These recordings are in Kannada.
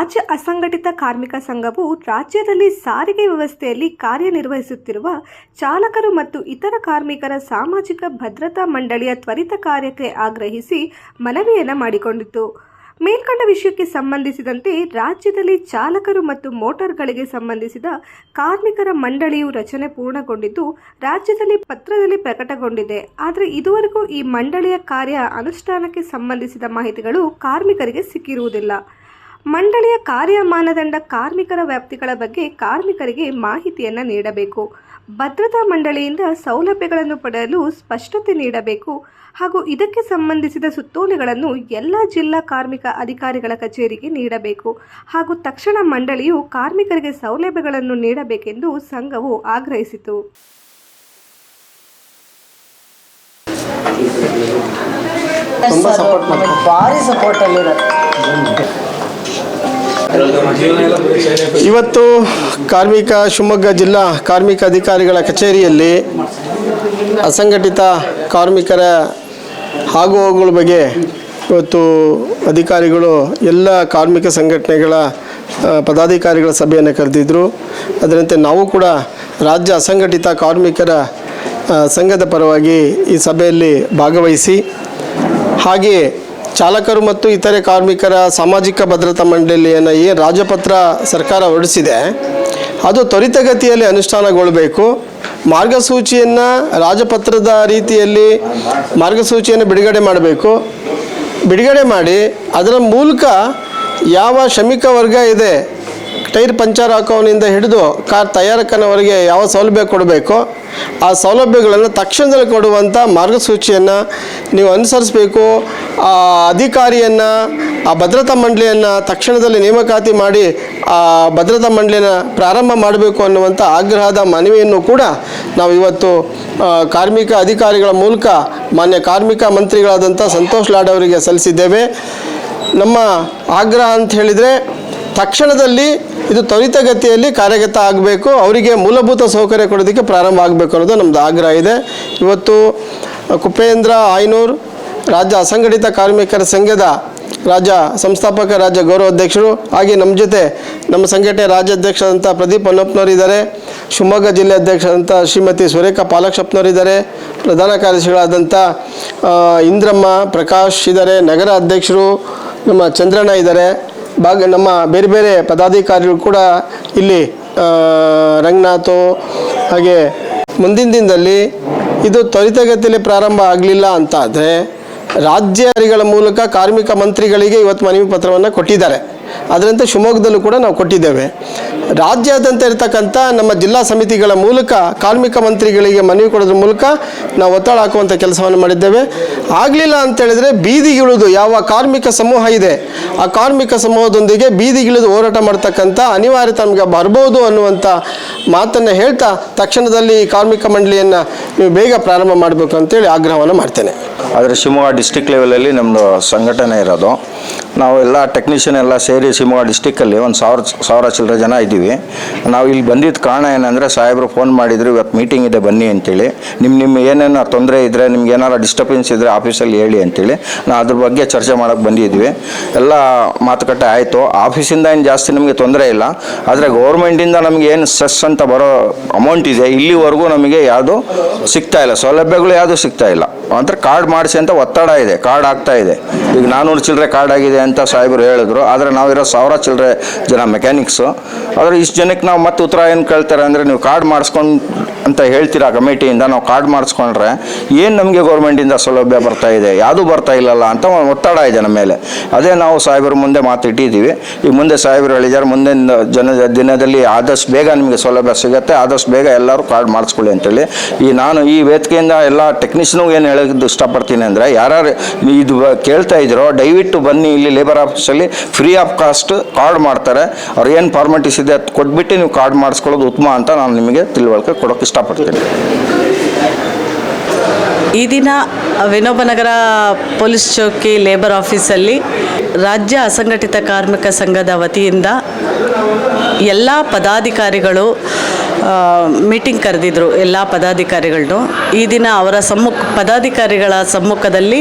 ರಾಜ್ಯ ಅಸಂಘಟಿತ ಕಾರ್ಮಿಕ ಸಂಘವು ರಾಜ್ಯದಲ್ಲಿ ಸಾರಿಗೆ ವ್ಯವಸ್ಥೆಯಲ್ಲಿ ಕಾರ್ಯನಿರ್ವಹಿಸುತ್ತಿರುವ ಚಾಲಕರು ಮತ್ತು ಇತರ ಕಾರ್ಮಿಕರ ಸಾಮಾಜಿಕ ಭದ್ರತಾ ಮಂಡಳಿಯ ತ್ವರಿತ ಕಾರ್ಯಕ್ಕೆ ಆಗ್ರಹಿಸಿ ಮನವಿಯನ್ನು ಮಾಡಿಕೊಂಡಿತು. ಮೇಲ್ಕಂಡ ವಿಷಯಕ್ಕೆ ಸಂಬಂಧಿಸಿದಂತೆ ರಾಜ್ಯದಲ್ಲಿ ಚಾಲಕರು ಮತ್ತು ಮೋಟಾರ್ಗಳಿಗೆ ಸಂಬಂಧಿಸಿದ ಕಾರ್ಮಿಕರ ಮಂಡಳಿಯು ರಚನೆ ಪೂರ್ಣಗೊಂಡಿದ್ದು, ರಾಜ್ಯದಲ್ಲಿ ಪತ್ರದಲ್ಲಿ ಪ್ರಕಟಗೊಂಡಿದೆ. ಆದರೆ ಇದುವರೆಗೂ ಈ ಮಂಡಳಿಯ ಕಾರ್ಯ ಅನುಷ್ಠಾನಕ್ಕೆ ಸಂಬಂಧಿಸಿದ ಮಾಹಿತಿಗಳು ಕಾರ್ಮಿಕರಿಗೆ ಸಿಕ್ಕಿರುವುದಿಲ್ಲ. ಮಂಡಳಿಯ ಕಾರ್ಯ ಮಾನದಂಡ ಕಾರ್ಮಿಕರ ವ್ಯಾಪ್ತಿಗಳ ಬಗ್ಗೆ ಕಾರ್ಮಿಕರಿಗೆ ಮಾಹಿತಿಯನ್ನು ನೀಡಬೇಕು. ಭದ್ರತಾ ಮಂಡಳಿಯಿಂದ ಸೌಲಭ್ಯಗಳನ್ನು ಪಡೆಯಲು ಸ್ಪಷ್ಟತೆ ನೀಡಬೇಕು. ಹಾಗೂ ಇದಕ್ಕೆ ಸಂಬಂಧಿಸಿದ ಸುತ್ತೋಲೆಗಳನ್ನು ಎಲ್ಲ ಜಿಲ್ಲಾ ಕಾರ್ಮಿಕ ಅಧಿಕಾರಿಗಳ ಕಚೇರಿಗೆ ನೀಡಬೇಕು. ಹಾಗೂ ತಕ್ಷಣ ಮಂಡಳಿಯು ಕಾರ್ಮಿಕರಿಗೆ ಸೌಲಭ್ಯಗಳನ್ನು ನೀಡಬೇಕೆಂದು ಸಂಘವು ಆಗ್ರಹಿಸಿತು. ತುಂಬಾ support ಮಾಡ್ತಾರೆ. ಭಾರಿ ಸಪೋರ್ಟ್ ಇವತ್ತು ಕಾರ್ಮಿಕ ಶಿವಮೊಗ್ಗ ಜಿಲ್ಲಾ ಕಾರ್ಮಿಕ ಅಧಿಕಾರಿಗಳ ಕಚೇರಿಯಲ್ಲಿ ಅಸಂಘಟಿತ ಕಾರ್ಮಿಕರ ಆಗುಹೋಗುಗಳ ಬಗ್ಗೆ ಇವತ್ತು ಅಧಿಕಾರಿಗಳು ಎಲ್ಲ ಕಾರ್ಮಿಕ ಸಂಘಟನೆಗಳ ಪದಾಧಿಕಾರಿಗಳ ಸಭೆಯನ್ನು ಕರೆದಿದ್ದರು ಅದರಂತೆ ನಾವು ಕೂಡ ರಾಜ್ಯ ಅಸಂಘಟಿತ ಕಾರ್ಮಿಕರ ಸಂಘದ ಪರವಾಗಿ ಈ ಸಭೆಯಲ್ಲಿ ಭಾಗವಹಿಸಿ, ಹಾಗೆಯೇ ಚಾಲಕರು ಮತ್ತು ಇತರೆ ಕಾರ್ಮಿಕರ ಸಾಮಾಜಿಕ ಭದ್ರತಾ ಮಂಡಳಿಯನ್ನು ಏನು ರಾಜಪತ್ರ ಸರ್ಕಾರ ಹೊರಡಿಸಿದೆ. ಅದು ತ್ವರಿತಗತಿಯಲ್ಲಿ ಅನುಷ್ಠಾನಗೊಳ್ಳಬೇಕು. ಮಾರ್ಗಸೂಚಿಯನ್ನು ರಾಜಪತ್ರದ ರೀತಿಯಲ್ಲಿ ಮಾರ್ಗಸೂಚಿಯನ್ನು ಬಿಡುಗಡೆ ಮಾಡಬೇಕು. ಬಿಡುಗಡೆ ಮಾಡಿ ಅದರ ಮೂಲಕ ಯಾವ ಶ್ರಮಿಕ ವರ್ಗ ಇದೆ ಟೈರ್ ಪಂಚರ್ ಹಾಕೋನಿಂದ ಹಿಡಿದು ಕಾರ್ ತಯಾರಕನವರಿಗೆ ಯಾವ ಸೌಲಭ್ಯ ಕೊಡಬೇಕು? ಆ ಸೌಲಭ್ಯಗಳನ್ನು ತಕ್ಷಣದಲ್ಲಿ ಕೊಡುವಂಥ ಮಾರ್ಗಸೂಚಿಯನ್ನು ನೀವು ಅನುಸರಿಸಬೇಕು. ಆ ಅಧಿಕಾರಿಯನ್ನು, ಆ ಭದ್ರತಾ ಮಂಡಳಿಯನ್ನು ತಕ್ಷಣದಲ್ಲಿ ನೇಮಕಾತಿ ಮಾಡಿ, ಆ ಭದ್ರತಾ ಮಂಡಳಿಯನ್ನು ಪ್ರಾರಂಭ ಮಾಡಬೇಕು ಅನ್ನುವಂಥ ಆಗ್ರಹದ ಮನವಿಯನ್ನು ಕೂಡ ನಾವು ಇವತ್ತು ಕಾರ್ಮಿಕ ಅಧಿಕಾರಿಗಳ ಮೂಲಕ, ಮಾನ್ಯ ಕಾರ್ಮಿಕ ಮಂತ್ರಿಗಳಾದಂಥ ಸಂತೋಷ್ ಲಾಡ್ ಅವರಿಗೆ ಸಲ್ಲಿಸಿದ್ದೇವೆ. ನಮ್ಮ ಆಗ್ರಹ ಅಂತ ಹೇಳಿದರೆ ತಕ್ಷಣದಲ್ಲಿ ಇದು ತ್ವರಿತಗತಿಯಲ್ಲಿ ಕಾರ್ಯಗತ ಆಗಬೇಕು, ಅವರಿಗೆ ಮೂಲಭೂತ ಸೌಕರ್ಯ ಕೊಡೋದಕ್ಕೆ ಪ್ರಾರಂಭ ಆಗಬೇಕು ಅನ್ನೋದು ನಮ್ಮದು ಆಗ್ರಹ ಇದೆ. ಇವತ್ತು ಕುಪೇಂದ್ರ ಆಯ್ನೂರ್ ರಾಜ್ಯ ಅಸಂಘಟಿತ ಕಾರ್ಮಿಕರ ಸಂಘದ ರಾಜ್ಯ ಸಂಸ್ಥಾಪಕ ರಾಜ್ಯ ಗೌರವ ಅಧ್ಯಕ್ಷರು, ಹಾಗೆ ನಮ್ಮ ಜೊತೆ ನಮ್ಮ ಸಂಘಟನೆ ರಾಜ್ಯಾಧ್ಯಕ್ಷರಂಥ ಪ್ರದೀಪ್ ಅನ್ನಪ್ಪನವರು ಇದ್ದಾರೆ. ಶಿವಮೊಗ್ಗ ಜಿಲ್ಲೆ ಅಧ್ಯಕ್ಷರಂಥ ಶ್ರೀಮತಿ ಸುರೇಖಾ ಇದ್ದಾರೆ. ಪ್ರಧಾನ ಕಾರ್ಯದರ್ಶಿಗಳಾದಂಥ ಇಂದ್ರಮ್ಮ, ಪ್ರಕಾಶ್ ಇದ್ದಾರೆ. ನಗರ ಅಧ್ಯಕ್ಷರು ನಮ್ಮ ಚಂದ್ರಣ್ಣ ಇದ್ದಾರೆ. ಭಾಗ ನಮ್ಮ ಬೇರೆ ಬೇರೆ ಪದಾಧಿಕಾರಿಗಳು ಕೂಡ ಇಲ್ಲಿ ರಂಗನಾಥು ಹಾಗೆ ಮುಂದಿನ ದಿನದಲ್ಲಿ ಇದು ತ್ವರಿತಗತಿಯಲ್ಲಿ ಪ್ರಾರಂಭ ಆಗಲಿಲ್ಲ ಅಂತ ಆದರೆ ರಾಜ್ಯಗಳ ಮೂಲಕ ಕಾರ್ಮಿಕ ಮಂತ್ರಿಗಳಿಗೆ ಇವತ್ತು ಮನವಿ ಪತ್ರವನ್ನು ಕೊಟ್ಟಿದ್ದಾರೆ. ಅದರಂತೆ ಶಿವಮೊಗ್ಗದಲ್ಲೂ ಕೂಡ ನಾವು ಕೊಟ್ಟಿದ್ದೇವೆ. ರಾಜ್ಯಾದ್ಯಂತ ಇರತಕ್ಕಂಥ ನಮ್ಮ ಜಿಲ್ಲಾ ಸಮಿತಿಗಳ ಮೂಲಕ ಕಾರ್ಮಿಕ ಮಂತ್ರಿಗಳಿಗೆ ಮನವಿ ಕೊಡೋದ್ರ ಮೂಲಕ ನಾವು ಒತ್ತಡ ಹಾಕುವಂಥ ಕೆಲಸವನ್ನು ಮಾಡಿದ್ದೇವೆ. ಆಗಲಿಲ್ಲ ಅಂತೇಳಿದರೆ ಬೀದಿಗಿಳಿದು ಯಾವ ಕಾರ್ಮಿಕ ಸಮೂಹ ಇದೆ, ಆ ಕಾರ್ಮಿಕ ಸಮೂಹದೊಂದಿಗೆ ಬೀದಿಗಿಳಿದು ಹೋರಾಟ ಮಾಡ್ತಕ್ಕಂಥ ಅನಿವಾರ್ಯ ತಮಗೆ ಬರ್ಬೋದು ಅನ್ನುವಂಥ ಮಾತನ್ನು ಹೇಳ್ತಾ ತಕ್ಷಣದಲ್ಲಿ ಈ ಕಾರ್ಮಿಕ ಮಂಡಳಿಯನ್ನು ನೀವು ಬೇಗ ಪ್ರಾರಂಭ ಮಾಡಬೇಕು ಅಂತೇಳಿ ಆಗ್ರಹವನ್ನು ಮಾಡ್ತೇನೆ. ಆದರೆ ಶಿವಮೊಗ್ಗ ಡಿಸ್ಟಿಕ್ ಲೆವೆಲಲ್ಲಿ ನಮ್ಮದು ಸಂಘಟನೆ ಇರೋದು. ನಾವು ಎಲ್ಲ ಟೆಕ್ನಿಷಿಯನ್ ಎಲ್ಲ ಸೇರಿ ಶಿವಮೊಗ್ಗ ಡಿಸ್ಟಿಕ್ಕಲ್ಲಿ ಒಂದು ಸಾವಿರ ಸಾವಿರ ಚಿಲ್ಲರೆ ಜನ ಇದ್ದೀವಿ. ನಾವು ಇಲ್ಲಿ ಬಂದಿದ್ದ ಕಾರಣ ಏನಂದರೆ ಸಾಹೇಬರು ಫೋನ್ ಮಾಡಿದ್ರು ಇವತ್ತು ಮೀಟಿಂಗ್ ಇದೆ ಬನ್ನಿ ಅಂತೇಳಿ. ನಿಮ್ಮ ನಿಮ್ಮ ಏನೇನು ತೊಂದರೆ ಇದ್ದರೆ ನಿಮ್ಗೆ ಏನಾರು ಡಿಸ್ಟರ್ಬೆನ್ಸ್ ಇದ್ದರೆ ಆಫೀಸಲ್ಲಿ ಹೇಳಿ ಅಂತೇಳಿ ನಾವು ಅದ್ರ ಬಗ್ಗೆ ಚರ್ಚೆ ಮಾಡೋಕ್ಕೆ ಬಂದಿದ್ವಿ. ಎಲ್ಲ ಮಾತುಕತೆ ಆಯಿತು. ಆಫೀಸಿಂದ ಏನು ಜಾಸ್ತಿ ನಮಗೆ ತೊಂದರೆ ಇಲ್ಲ. ಆದರೆ ಗೌರ್ಮೆಂಟಿಂದ ನಮಗೆ ಏನು ಸೆಸ್ ಅಂತ ಬರೋ ಅಮೌಂಟ್ ಇದೆ, ಇಲ್ಲಿವರೆಗೂ ನಮಗೆ ಯಾವುದು ಸಿಗ್ತಾ ಇಲ್ಲ. ಸೌಲಭ್ಯಗಳು ಯಾವುದು ಸಿಗ್ತಾ ಇಲ್ಲ. ಅಂದ್ರೆ ಕಾರ್ಡ್ ಮಾಡಿಸಿ ಅಂತ ಒತ್ತಡ ಇದೆ ಕಾರ್ಡ್ ಆಗ್ತಾ ಇದೆ. ಈಗ ನಾನ್ನೂರು ಚಿಲ್ಲರೆ ಕಾರ್ಡ್ ಆಗಿದೆ ಅಂತ ಸಾಹೇಬರು ಹೇಳಿದ್ರು, ಆದರೆ ನಾವಿರೋ ಸಾವಿರ ಚಿಲ್ಲರೆ ಜನ ಮೆಕ್ಯಾನಿಕ್ಸು ಆದರೆ ಇಷ್ಟು ಜನಕ್ಕೆ ನಾವು ಮತ್ತೆ ಉತ್ತರ ಏನು ಕೇಳ್ತಾರೆ ಅಂದರೆ ನೀವು ಕಾರ್ಡ್ ಮಾಡಿಸ್ಕೊಂಡು ಅಂತ ಹೇಳ್ತೀರಾ ಕಮಿಟಿಯಿಂದ ನಾವು ಕಾರ್ಡ್ ಮಾಡಿಸ್ಕೊಂಡ್ರೆ ಏನು ನಮಗೆ ಗೌರ್ಮೆಂಟಿಂದ ಸೌಲಭ್ಯ ಬರ್ತಾ ಇದೆ? ಯಾವುದೂ ಬರ್ತಾ ಇಲ್ಲಲ್ಲ ಅಂತ ಒತ್ತಡ ಇದೆ ನಮ್ಮ ಮೇಲೆ. ಅದೇ ನಾವು ಸಾಹೇಬರ ಮುಂದೆ ಮಾತಿಟ್ಟಿದ್ದೀವಿ ಈ ಮುಂದೆ ಸಾಹೇಬರು ಹೇಳಿದ್ದಾರೆ, ಮುಂದೆ ಜನ ದಿನದಲ್ಲಿ ಆದಷ್ಟು ಬೇಗ ನಿಮಗೆ ಸೌಲಭ್ಯ ಸಿಗುತ್ತೆ, ಆದಷ್ಟು ಬೇಗ ಎಲ್ಲರೂ ಕಾರ್ಡ್ ಮಾಡಿಸ್ಕೊಳ್ಳಿ ಅಂತೇಳಿ. ಈ ನಾನು ಈ ವೇದಿಕೆಯಿಂದ ಎಲ್ಲ ಟೆಕ್ನಿಷಿಯನ್ಗೂ ಏನು ಹೇಳೋದು ಇಷ್ಟಪಡ್ತೀನಿ ಅಂದರೆ, ಯಾರ್ಯಾರು ಇದು ಕೇಳ್ತಾ ಇದ್ರೋ, ದಯವಿಟ್ಟು ಬನ್ನಿ ಇಲ್ಲಿ ಲೇಬರ್ ಆಫೀಸಲ್ಲಿ ಫ್ರೀ ಆಫ್ ಕಾಸ್ಟ್ ಕಾರ್ಡ್ ಮಾಡ್ತಾರೆ. ಅವ್ರು ಏನು ಫಾರ್ಮಾಲಿಟೀಸ್ ಇದೆ ಅದು ಕೊಟ್ಬಿಟ್ಟು ನೀವು ಕಾರ್ಡ್ ಮಾಡಿಸ್ಕೊಳ್ಳೋದು ಉತ್ತಮ ಅಂತ ನಾನು ನಿಮಗೆ ತಿಳುವಳಿಕೆ ಕೊಡೋಕ್ಕೆ ಇಷ್ಟಪಡ್ತೀನಿ ಈ ದಿನ ವಿನೋಬನಗರ ಪೊಲೀಸ್ ಚೌಕಿ ಲೇಬರ್ ಆಫೀಸಲ್ಲಿ ರಾಜ್ಯ ಅಸಂಘಟಿತ ಕಾರ್ಮಿಕ ಸಂಘದ ವತಿಯಿಂದ ಎಲ್ಲ ಪದಾಧಿಕಾರಿಗಳು ಮೀಟಿಂಗ್ ಕರೆದಿದ್ರು ಎಲ್ಲ ಪದಾಧಿಕಾರಿಗಳನ್ನು ಈ ದಿನ ಅವರ ಸಮ್ಮುಖ, ಪದಾಧಿಕಾರಿಗಳ ಸಮ್ಮುಖದಲ್ಲಿ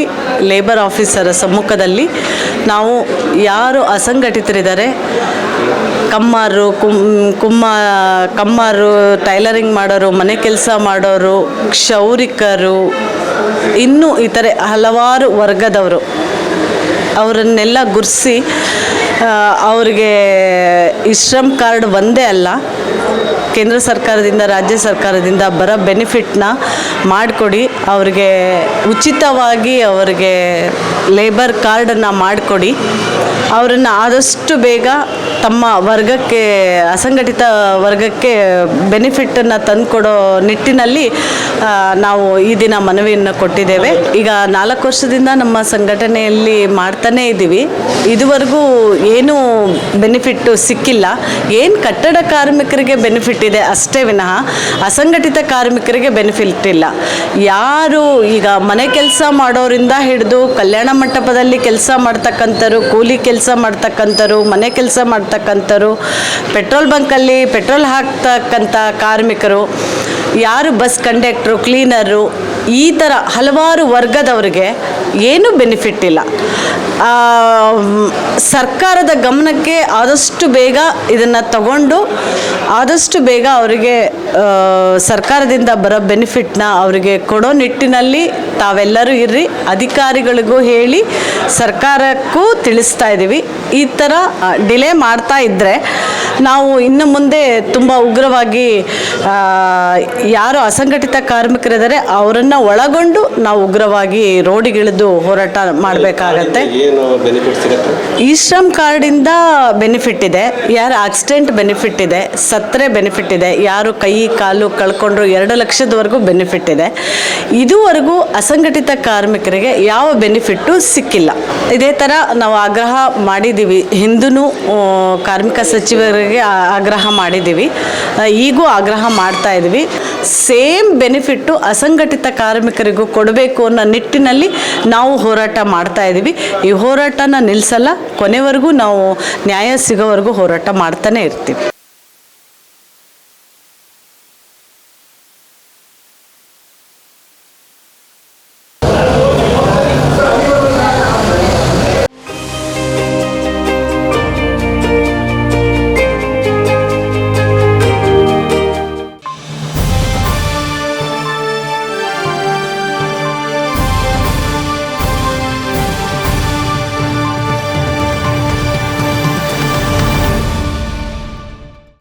ಲೇಬರ್ ಆಫೀಸರ ಸಮ್ಮುಖದಲ್ಲಿ ನಾವು ಯಾರು ಅಸಂಘಟಿತರಿದ್ದಾರೆ, ಕಮ್ಮಾರು ಕುಮ್ ಕುಮ್ಮ, ಕಮ್ಮಾರು ಟೈಲರಿಂಗ್ ಮಾಡೋರು, ಮನೆ ಕೆಲಸ ಮಾಡೋರು, ಕ್ಷೌರಿಕರು, ಇನ್ನೂ ಇತರೆ ಹಲವಾರು ವರ್ಗದವರು, ಅವರನ್ನೆಲ್ಲ ಗುರ್ಸಿ ಅವರಿಗೆ ಈ ಶ್ರಮ್ ಕಾರ್ಡ್ ಒಂದೇ ಅಲ್ಲ ಕೇಂದ್ರ ಸರ್ಕಾರದಿಂದ ರಾಜ್ಯ ಸರ್ಕಾರದಿಂದ ಬರೋ ಬೆನಿಫಿಟ್ನ ಮಾಡಿಕೊಡಿ. ಅವರಿಗೆ ಉಚಿತವಾಗಿ ಅವರಿಗೆ ಲೇಬರ್ ಕಾರ್ಡನ್ನು ಮಾಡಿಕೊಡಿ. ಅವರನ್ನು ಆದಷ್ಟು ಬೇಗ ತಮ್ಮ ವರ್ಗಕ್ಕೆ, ಅಸಂಘಟಿತ ವರ್ಗಕ್ಕೆ ಬೆನಿಫಿಟ್ಟನ್ನು ತಂದುಕೊಡೋ ನಿಟ್ಟಿನಲ್ಲಿ ನಾವು ಈ ದಿನ ಮನವಿಯನ್ನು ಕೊಟ್ಟಿದ್ದೇವೆ. ಈಗ ನಾಲ್ಕು ವರ್ಷದಿಂದ ನಮ್ಮ ಸಂಘಟನೆಯಲ್ಲಿ ಮಾಡ್ತಾನೇ ಇದ್ದೀವಿ. ಇದುವರೆಗೂ ಏನೂ ಬೆನಿಫಿಟ್ಟು ಸಿಕ್ಕಿಲ್ಲ. ಏನು ಕಟ್ಟಡ ಕಾರ್ಮಿಕರಿಗೆ ಬೆನಿಫಿಟ್ ಇದೆ ಅಷ್ಟೇ ವಿನಃ ಅಸಂಘಟಿತ ಕಾರ್ಮಿಕರಿಗೆ ಬೆನಿಫಿಟ್ ಇಲ್ಲ. ಯಾರು ಈಗ ಮನೆ ಕೆಲಸ ಮಾಡೋರಿಂದ ಹಿಡಿದು ಕಲ್ಯಾಣ ಮಂಟಪದಲ್ಲಿ ಕೆಲಸ ಮಾಡ್ತಕ್ಕಂಥರು ಕೂಲಿ ಕೆಲಸ ಮಾಡ್ತಕ್ಕಂಥರು, ಮನೆ ಕೆಲಸ ಮಾಡ್ತಕ್ಕಂಥರು, ಪೆಟ್ರೋಲ್ ಬಂಕಲ್ಲಿ ಪೆಟ್ರೋಲ್ ಹಾಕ್ತಕ್ಕಂಥ ಕಾರ್ಮಿಕರು, ಯಾರು ಬಸ್ ಕಂಡಕ್ಟ್ರು, ಕ್ಲೀನರು, ಈ ಥರ ಹಲವಾರು ವರ್ಗದವರಿಗೆ ಏನೂ ಬೆನಿಫಿಟ್ ಇಲ್ಲ. ಸರ್ಕಾರದ ಗಮನಕ್ಕೆ ಆದಷ್ಟು ಬೇಗ ಇದನ್ನು ತಗೊಂಡು ಆದಷ್ಟು ಬೇಗ ಅವರಿಗೆ ಸರ್ಕಾರದಿಂದ ಬರೋ ಬೆನಿಫಿಟ್ನ ಅವರಿಗೆ ಕೊಡೋ ನಿಟ್ಟಿನಲ್ಲಿ ತಾವೆಲ್ಲರೂ ಇರ್ರಿ. ಅಧಿಕಾರಿಗಳಿಗೂ ಹೇಳಿ ಸರ್ಕಾರಕ್ಕೂ ತಿಳಿಸ್ತಾ ಇದ್ದೀವಿ ಈ ಥರ ಡಿಲೇ ಮಾಡ್ತಾ ಇದ್ದರೆ ನಾವು ಇನ್ನು ಮುಂದೆ ತುಂಬ ಉಗ್ರವಾಗಿ ಯಾರು ಅಸಂಘಟಿತ ಕಾರ್ಮಿಕರಿದ್ದಾರೆ ಅವರನ್ನು ಒಳಗೊಂಡು ನಾವು ಉಗ್ರವಾಗಿ ರೋಡಿಗಿಳಿದು ಹೋರಾಟ ಮಾಡಬೇಕಾಗತ್ತೆ. ಏನು ಬೆನಿಫಿಟ್ ಸಿಗುತ್ತೆ ಈ ಶ್ರಮ್ ಕಾರ್ಡಿಂದ ಬೆನಿಫಿಟ್ ಇದೆ. ಯಾರು ಆಕ್ಸಿಡೆಂಟ್ ಬೆನಿಫಿಟ್ ಇದೆ ಸತ್ತರೆ ಬೆನಿಫಿಟ್ ಇದೆ, ಯಾರು ಕೈ, ಕಾಲು ಕಳ್ಕೊಂಡ್ರು ಎರಡು ಲಕ್ಷದವರೆಗೂ ಬೆನಿಫಿಟ್ ಇದೆ. ಇದುವರೆಗೂ ಅಸಂಘಟಿತ ಕಾರ್ಮಿಕರಿಗೆ ಯಾವ ಬೆನಿಫಿಟ್ಟು ಸಿಕ್ಕಿಲ್ಲ. ಇದೇ ಥರ ನಾವು ಆಗ್ರಹ ಮಾಡಿದ್ದೀವಿ. ಹಿಂದೂ ಕಾರ್ಮಿಕ ಸಚಿವರಿಗೆ ಆಗ್ರಹ ಮಾಡಿದ್ದೀವಿ. ಈಗೂ ಆಗ್ರಹ ಮಾಡ್ತಾ ಇದ್ದೀವಿ ಸೇಮ್ ಬೆನಿಫಿಟ್ಟು ಅಸಂಘಟಿತ ಕಾರ್ಮಿಕರಿಗೂ ಕೊಡಬೇಕು ಅನ್ನೋ ನಿಟ್ಟಿನಲ್ಲಿ ನಾವು ಹೋರಾಟ ಮಾಡ್ತಾ ಇದ್ದೀವಿ. ಈ ಹೋರಾಟನ ನಿಲ್ಲಿಸಲ್ಲ ಕೊನೆವರೆಗೂ ನಾವು ನ್ಯಾಯ ಸಿಗೋವರೆಗೂ ಹೋರಾಟ ಮಾಡ್ತಾನೆ ಇರ್ತೀವಿ.